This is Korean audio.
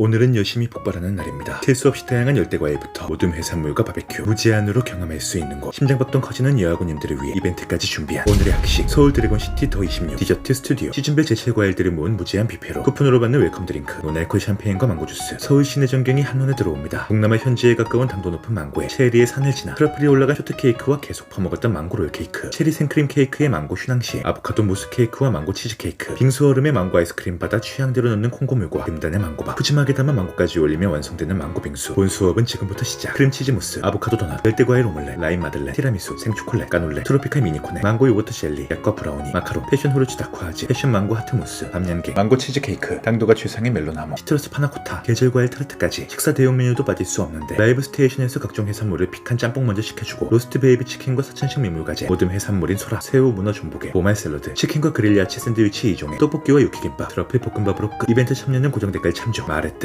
오늘은 열심히 폭발하는 날입니다. 셀 수 없이 다양한 열대과일부터 모든 해산물과 바베큐, 무제한으로 경험할 수 있는 곳. 심장박동 커지는 여아구님들을 위해 이벤트까지 준비한 오늘의 학식 서울 드래곤시티 더 26 디저트 스튜디오 시즌별 제철 과일들을 모은 무제한 뷔페로 쿠폰으로 받는 웰컴 드링크, 노날콜 샴페인과 망고 주스, 서울 시내 전경이 한눈에 들어옵니다. 동남아 현지에 가까운 당도 높은 망고에 체리의 산을 지나 트러플이 올라간 쇼트 케이크와 계속 퍼먹었던 망고 롤 케이크, 체리 생크림 케이크에 망고 휘낭시, 아보카도 무스 케이크와 망고 치즈 케이크, 빙수 얼음에 망고 아이스크림 받아 취향대로 넣는 콩고물과 금단의 망고밥, 푸짐하게 담아 망고까지 올리면 완성되는 망고 빙수. 본 수업은 지금부터 시작. 크림치즈 무스, 아보카도 도넛, 열대과일 오믈렛, 라임 마들렌, 티라미수, 생초콜릿, 까놀레, 트로피칼 미니코네, 망고 요거트 젤리, 약과 브라우니, 마카롱, 패션 후르츠 다쿠아지, 패션 망고 하트 무스, 밤양갱, 망고 치즈 케이크, 당도가 최상의 멜로나무, 시트러스 파나코타, 계절 과일 타르트까지 식사 대용 메뉴도 빠질 수 없는데 라이브 스테이션에서 각종 해산물을 픽한 짬뽕 먼저 시켜주고 로스트 베이비 치킨과 사천식 민물가재, 모듬 해산물인 소라, 새우, 문어, 전복에, 보말 샐러드, 치킨과 그릴 야채 샌드위치 2종에 떡볶이와 유키김밥, 트러플 볶음밥으로 끝. 이벤트 참여는 고정 댓글 참조. 말했듯